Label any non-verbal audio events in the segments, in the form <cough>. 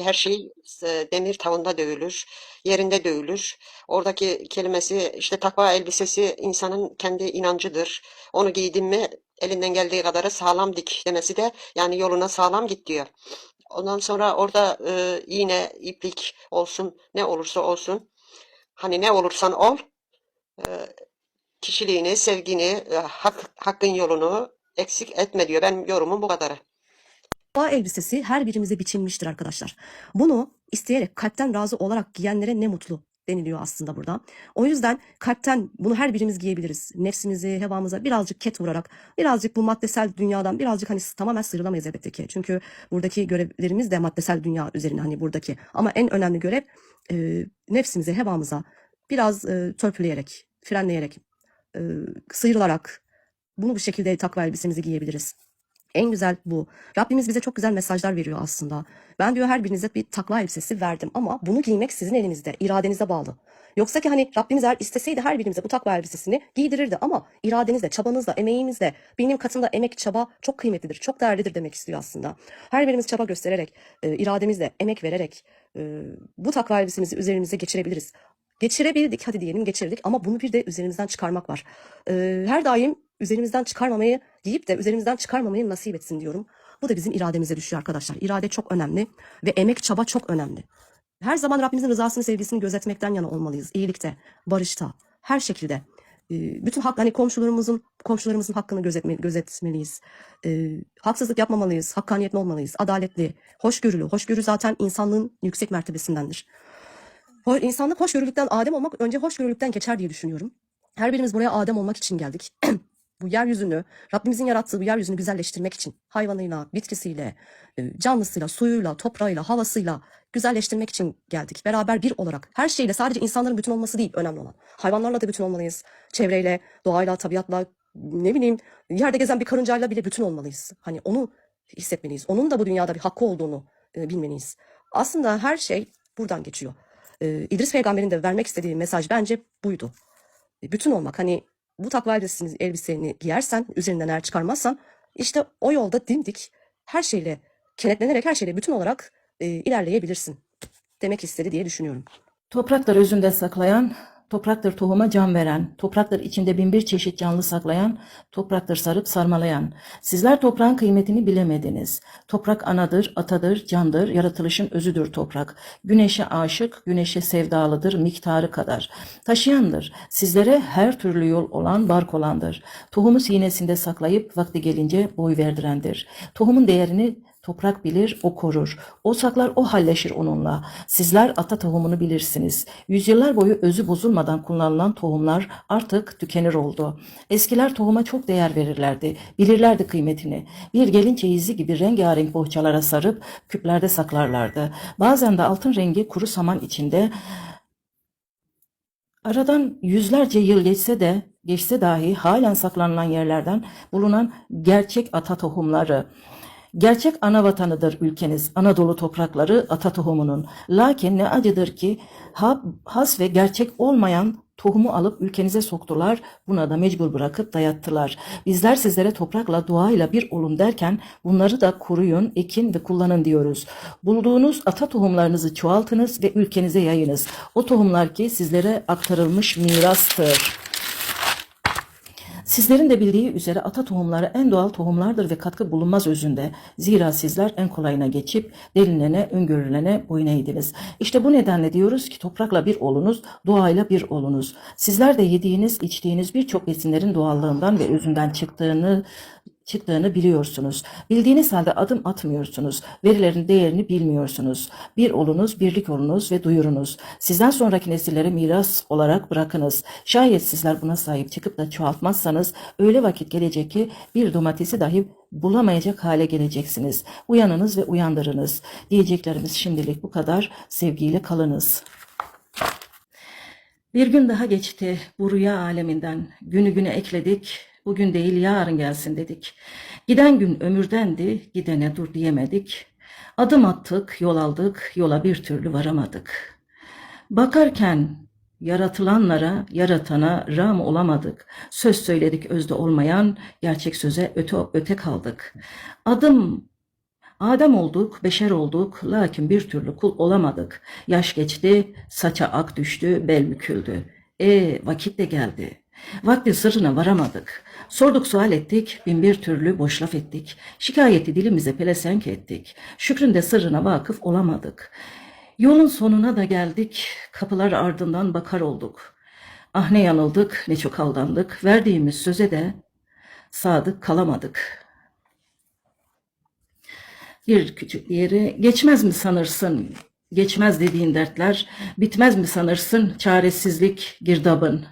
Her şey demir tavında dövülür, yerinde dövülür. Oradaki kelimesi işte takva elbisesi insanın kendi inancıdır. Onu giydin mi elinden geldiği kadarı sağlam dik demesi de yani yoluna sağlam git diyor. Ondan sonra orada e, iğne, iplik olsun ne olursa olsun hani ne olursan ol e, kişiliğini, sevgini, e, hak, hakkın yolunu eksik etme diyor. Ben yorumum bu kadarı. Takva elbisesi her birimize biçilmiştir arkadaşlar. Bunu isteyerek kalpten razı olarak giyenlere ne mutlu deniliyor aslında burada. O yüzden kalpten bunu her birimiz giyebiliriz. Nefsimizi, hevamıza birazcık ket vurarak, birazcık bu maddesel dünyadan birazcık hani tamamen sıyrılamayız elbette ki. Çünkü buradaki görevlerimiz de maddesel dünya üzerine hani buradaki. Ama en önemli görev e, nefsimize, hevamıza biraz e, törpüleyerek, frenleyerek, e, sıyrılarak bunu bu şekilde takva elbisemizi giyebiliriz. En güzel bu. Rabbimiz bize çok güzel mesajlar veriyor aslında. Ben diyor her birinize bir takva elbisesi verdim ama bunu giymek sizin elinizde, iradenize bağlı. Yoksa ki hani Rabbimiz eğer isteseydi her birimize bu takva elbisesini giydirirdi ama iradenizle, çabanızla, emeğimizle, benim katımda emek, çaba çok kıymetlidir, çok değerlidir demek istiyor aslında. Her birimiz çaba göstererek, e, irademizle, emek vererek e, bu takva elbisemizi üzerimize geçirebiliriz. Geçirebildik, hadi diyelim geçirdik ama bunu bir de üzerimizden çıkarmak var. E, her daim üzerimizden çıkarmamayı giyip de üzerimizden çıkarmamayı nasip etsin diyorum. Bu da bizim irademize düşüyor arkadaşlar. İrade çok önemli ve emek çaba çok önemli. Her zaman Rabbimizin rızasını, sevgisini gözetmekten yana olmalıyız. İyilikte, barışta, her şekilde. Ee, Bütün hak, hani komşularımızın komşularımızın hakkını gözetme, gözetmeliyiz. Ee, haksızlık yapmamalıyız, hakkaniyetli olmalıyız, adaletli, hoşgörülü. Hoşgörü zaten insanlığın yüksek mertebesindendir. Ho- İnsanlık hoşgörülükten Adem olmak önce hoşgörülükten geçer diye düşünüyorum. Her birimiz buraya Adem olmak için geldik. <clears throat> bu yeryüzünü, Rabbimizin yarattığı bu yeryüzünü güzelleştirmek için hayvanıyla, bitkisiyle, e, canlısıyla, suyuyla, toprağıyla, havasıyla güzelleştirmek için geldik. Beraber bir olarak her şeyle sadece insanların bütün olması değil önemli olan. Hayvanlarla da bütün olmalıyız. Çevreyle, doğayla, tabiatla, ne bileyim yerde gezen bir karıncayla bile bütün olmalıyız. Hani onu hissetmeliyiz. Onun da bu dünyada bir hakkı olduğunu e, bilmeliyiz. Aslında her şey buradan geçiyor. E, İdris peygamberin de vermek istediği mesaj bence buydu. E, bütün olmak hani bu takva elbiseni, giyersen, üzerinden eğer çıkarmazsan işte o yolda dimdik her şeyle kenetlenerek her şeyle bütün olarak e, ilerleyebilirsin demek istedi diye düşünüyorum. Topraktır özünde saklayan, topraktır tohuma can veren, topraktır içinde bin bir çeşit canlı saklayan, topraktır sarıp sarmalayan. Sizler toprağın kıymetini bilemediniz. Toprak anadır, atadır, candır, yaratılışın özüdür toprak. Güneşe aşık, güneşe sevdalıdır miktarı kadar. Taşıyandır, sizlere her türlü yol olan bark olandır. Tohumu sinesinde saklayıp vakti gelince boy verdirendir. Tohumun değerini Toprak bilir, o korur. O saklar, o halleşir onunla. Sizler ata tohumunu bilirsiniz. Yüzyıllar boyu özü bozulmadan kullanılan tohumlar artık tükenir oldu. Eskiler tohuma çok değer verirlerdi. Bilirlerdi kıymetini. Bir gelin çeyizi gibi rengarenk bohçalara sarıp küplerde saklarlardı. Bazen de altın rengi kuru saman içinde Aradan yüzlerce yıl geçse de geçse dahi halen saklanılan yerlerden bulunan gerçek ata tohumları. Gerçek ana vatanıdır ülkeniz, Anadolu toprakları ata tohumunun. Lakin ne acıdır ki ha- has ve gerçek olmayan tohumu alıp ülkenize soktular, buna da mecbur bırakıp dayattılar. Bizler sizlere toprakla, doğayla bir olun derken bunları da koruyun, ekin ve kullanın diyoruz. Bulduğunuz ata tohumlarınızı çoğaltınız ve ülkenize yayınız. O tohumlar ki sizlere aktarılmış mirastır. Sizlerin de bildiği üzere ata tohumları en doğal tohumlardır ve katkı bulunmaz özünde. Zira sizler en kolayına geçip derinlene, öngörülene boyun eğdiniz. İşte bu nedenle diyoruz ki toprakla bir olunuz, doğayla bir olunuz. Sizler de yediğiniz, içtiğiniz birçok besinlerin doğallığından ve özünden çıktığını çıktığını biliyorsunuz. Bildiğiniz halde adım atmıyorsunuz. Verilerin değerini bilmiyorsunuz. Bir olunuz, birlik olunuz ve duyurunuz. Sizden sonraki nesillere miras olarak bırakınız. Şayet sizler buna sahip çıkıp da çoğaltmazsanız öyle vakit gelecek ki bir domatesi dahi bulamayacak hale geleceksiniz. Uyanınız ve uyandırınız. Diyeceklerimiz şimdilik bu kadar. Sevgiyle kalınız. Bir gün daha geçti bu rüya aleminden. Günü güne ekledik. Bugün değil yarın gelsin dedik. Giden gün ömürdendi, gidene dur diyemedik. Adım attık, yol aldık, yola bir türlü varamadık. Bakarken yaratılanlara, yaratana ram olamadık. Söz söyledik özde olmayan, gerçek söze öte öte kaldık. Adım Adem olduk, beşer olduk, lakin bir türlü kul olamadık. Yaş geçti, saça ak düştü, bel büküldü. E vakit de geldi. Vaktin sırrına varamadık. Sorduk sual ettik, bin bir türlü boş laf ettik. Şikayeti dilimize pelesenk ettik. Şükrün de sırrına vakıf olamadık. Yolun sonuna da geldik, kapılar ardından bakar olduk. Ah ne yanıldık, ne çok aldandık, verdiğimiz söze de sadık kalamadık. Bir küçük yeri geçmez mi sanırsın? Geçmez dediğin dertler, bitmez mi sanırsın çaresizlik girdabın?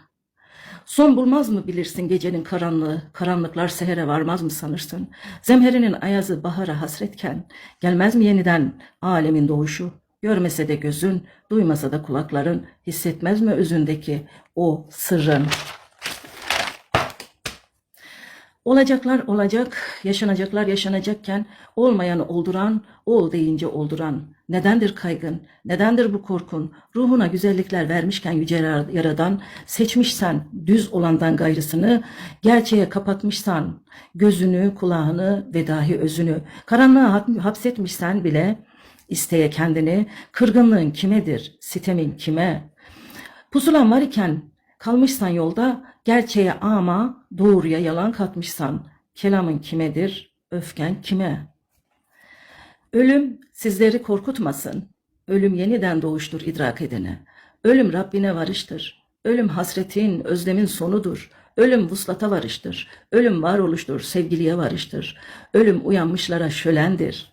Son bulmaz mı bilirsin gecenin karanlığı, karanlıklar sehere varmaz mı sanırsın? Zemherinin ayazı bahara hasretken, gelmez mi yeniden alemin doğuşu? Görmese de gözün, duymasa da kulakların, hissetmez mi özündeki o sırrın? Olacaklar olacak, yaşanacaklar yaşanacakken olmayanı olduran, ol deyince olduran. Nedendir kaygın, nedendir bu korkun? Ruhuna güzellikler vermişken yüce yaradan, seçmişsen düz olandan gayrısını, gerçeğe kapatmışsan gözünü, kulağını ve dahi özünü, karanlığa hap- hapsetmişsen bile isteye kendini, kırgınlığın kimedir, sitemin kime? Pusulan var iken kalmışsan yolda gerçeğe ama doğruya yalan katmışsan kelamın kimedir, öfken kime? Ölüm sizleri korkutmasın. Ölüm yeniden doğuştur idrak edene. Ölüm Rabbine varıştır. Ölüm hasretin, özlemin sonudur. Ölüm vuslata varıştır. Ölüm varoluştur, sevgiliye varıştır. Ölüm uyanmışlara şölendir.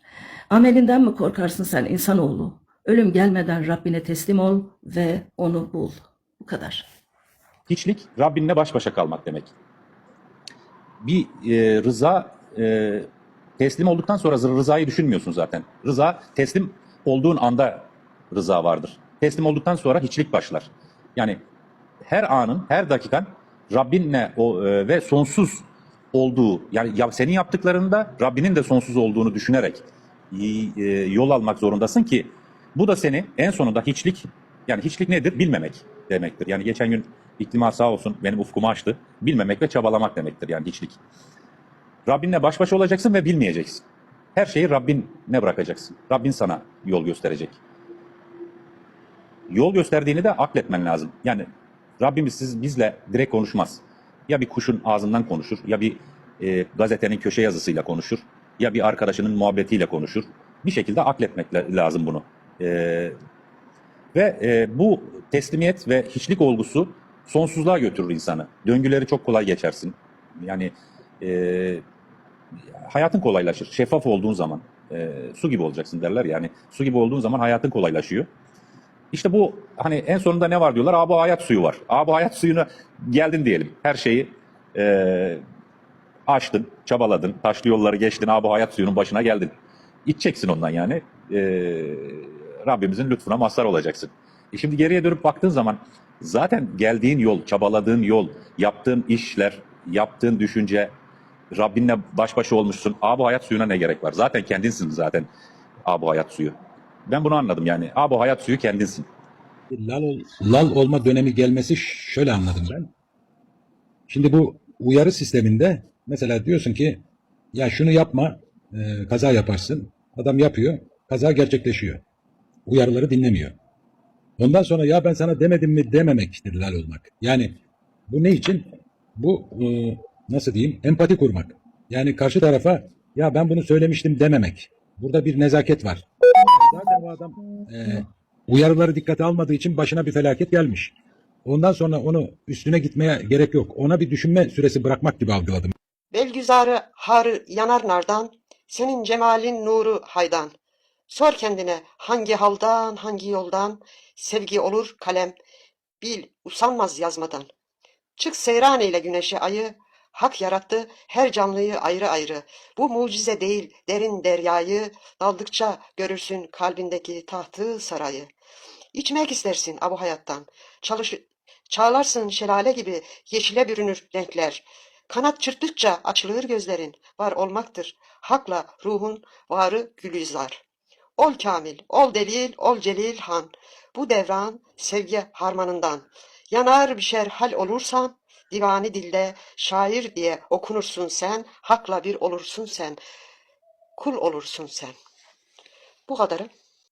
Amelinden mi korkarsın sen insanoğlu? Ölüm gelmeden Rabbine teslim ol ve onu bul. Bu kadar. Hiçlik Rabbinle baş başa kalmak demek. Bir e, rıza e, teslim olduktan sonra rızayı düşünmüyorsun zaten. Rıza teslim olduğun anda rıza vardır. Teslim olduktan sonra hiçlik başlar. Yani her anın, her dakikan Rabbinle o e, ve sonsuz olduğu yani ya, senin yaptıklarında Rabbinin de sonsuz olduğunu düşünerek e, yol almak zorundasın ki bu da seni en sonunda hiçlik yani hiçlik nedir? Bilmemek demektir. Yani geçen gün iktima sağ olsun benim ufkumu açtı. Bilmemek ve çabalamak demektir yani hiçlik. Rabbinle baş başa olacaksın ve bilmeyeceksin. Her şeyi Rabbine bırakacaksın. Rabbin sana yol gösterecek. Yol gösterdiğini de akletmen lazım. Yani Rabbimiz siz bizle direkt konuşmaz. Ya bir kuşun ağzından konuşur, ya bir e, gazetenin köşe yazısıyla konuşur, ya bir arkadaşının muhabbetiyle konuşur. Bir şekilde akletmek la- lazım bunu. E, ve e, bu teslimiyet ve hiçlik olgusu sonsuzluğa götürür insanı. Döngüleri çok kolay geçersin. Yani e, hayatın kolaylaşır. Şeffaf olduğun zaman e, su gibi olacaksın derler yani. Su gibi olduğun zaman hayatın kolaylaşıyor. İşte bu hani en sonunda ne var diyorlar? Aa bu hayat suyu var. Aa bu hayat suyuna geldin diyelim. Her şeyi e, aştın, çabaladın, taşlı yolları geçtin. Aa bu hayat suyunun başına geldin. İçeceksin ondan yani. E, Rabbimizin lütfuna mazhar olacaksın. E şimdi geriye dönüp baktığın zaman zaten geldiğin yol, çabaladığın yol, yaptığın işler, yaptığın düşünce, Rabbinle baş başa olmuşsun. Aa bu hayat suyuna ne gerek var? Zaten kendinsin zaten. Aa bu hayat suyu. Ben bunu anladım yani. Aa bu hayat suyu kendinsin. Lal, ol- lal olma dönemi gelmesi şöyle anladım ben. Şimdi bu uyarı sisteminde mesela diyorsun ki ya şunu yapma e, kaza yaparsın. Adam yapıyor kaza gerçekleşiyor. Uyarıları dinlemiyor. Ondan sonra ya ben sana demedim mi dememektir lal olmak. Yani bu ne için? Bu e, nasıl diyeyim empati kurmak. Yani karşı tarafa ya ben bunu söylemiştim dememek. Burada bir nezaket var. Zaten o adam e, uyarıları dikkate almadığı için başına bir felaket gelmiş. Ondan sonra onu üstüne gitmeye gerek yok. Ona bir düşünme süresi bırakmak gibi algıladım. Belgüzarı harı yanar nardan, senin cemalin nuru haydan. Sor kendine hangi haldan, hangi yoldan, sevgi olur kalem, bil usanmaz yazmadan. Çık seyran eyle güneşi ayı, hak yarattı her canlıyı ayrı ayrı. Bu mucize değil derin deryayı, daldıkça görürsün kalbindeki tahtı sarayı. İçmek istersin abu hayattan, çalış, çağlarsın şelale gibi yeşile bürünür renkler. Kanat çırptıkça açılır gözlerin, var olmaktır. Hakla ruhun varı gülizar. Ol kamil, ol delil, ol celil han. Bu devran sevgi harmanından. Yanar bişer hal olursan, divani dilde şair diye okunursun sen, hakla bir olursun sen. kul olursun sen. Bu kadarı.